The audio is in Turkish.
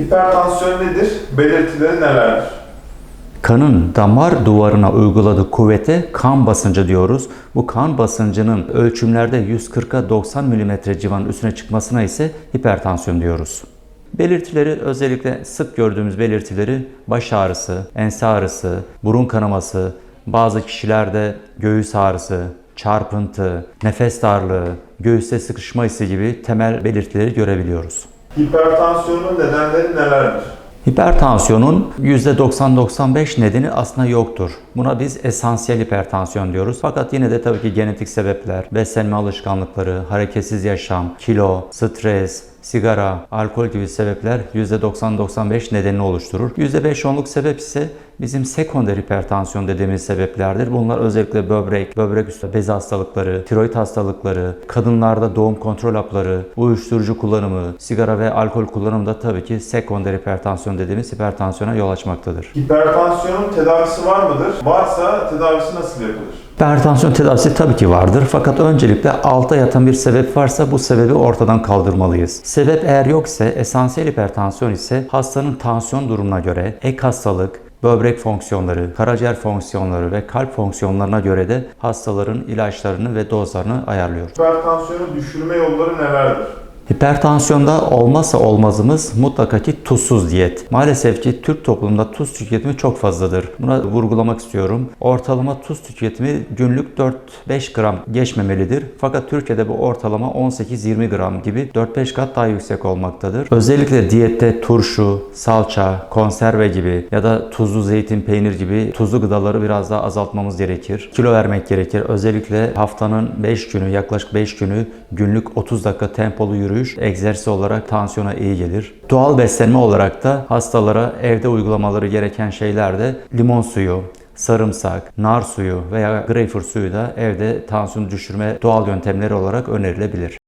Hipertansiyon nedir? Belirtileri nelerdir? Kanın damar duvarına uyguladığı kuvvete kan basıncı diyoruz. Bu kan basıncının ölçümlerde 140'a 90 mm civarının üstüne çıkmasına ise hipertansiyon diyoruz. Belirtileri özellikle sık gördüğümüz belirtileri baş ağrısı, ense ağrısı, burun kanaması, bazı kişilerde göğüs ağrısı, çarpıntı, nefes darlığı, göğüste sıkışma hissi gibi temel belirtileri görebiliyoruz. Hipertansiyonun nedenleri nelerdir? Hipertansiyonun %90-95 nedeni aslında yoktur. Buna biz esansiyel hipertansiyon diyoruz. Fakat yine de tabii ki genetik sebepler, beslenme alışkanlıkları, hareketsiz yaşam, kilo, stres, sigara, alkol gibi sebepler %90-95 nedenini oluşturur. %5-10'luk sebep ise bizim sekonder hipertansiyon dediğimiz sebeplerdir. Bunlar özellikle böbrek, böbrek üstü bez hastalıkları, tiroid hastalıkları, kadınlarda doğum kontrol hapları, uyuşturucu kullanımı, sigara ve alkol kullanımı da tabii ki sekonder hipertansiyon dediğimiz hipertansiyona yol açmaktadır. Hipertansiyonun tedavisi var mıdır? Varsa tedavisi nasıl yapılır? Hipertansiyon tedavisi tabii ki vardır fakat öncelikle altta yatan bir sebep varsa bu sebebi ortadan kaldırmalıyız. Sebep eğer yoksa esansiyel hipertansiyon ise hastanın tansiyon durumuna göre ek hastalık, böbrek fonksiyonları, karaciğer fonksiyonları ve kalp fonksiyonlarına göre de hastaların ilaçlarını ve dozlarını ayarlıyor. Hipertansiyonu düşürme yolları nelerdir? Hipertansiyonda olmazsa olmazımız mutlaka ki tuzsuz diyet. Maalesef ki Türk toplumunda tuz tüketimi çok fazladır. Buna vurgulamak istiyorum. Ortalama tuz tüketimi günlük 4-5 gram geçmemelidir. Fakat Türkiye'de bu ortalama 18-20 gram gibi 4-5 kat daha yüksek olmaktadır. Özellikle diyette turşu, salça, konserve gibi ya da tuzlu zeytin, peynir gibi tuzlu gıdaları biraz daha azaltmamız gerekir. Kilo vermek gerekir. Özellikle haftanın 5 günü, yaklaşık 5 günü günlük 30 dakika tempolu yürüyüş egzersiz olarak tansiyona iyi gelir. Doğal beslenme olarak da hastalara evde uygulamaları gereken şeyler de limon suyu, sarımsak, nar suyu veya greyfurt suyu da evde tansiyonu düşürme doğal yöntemleri olarak önerilebilir.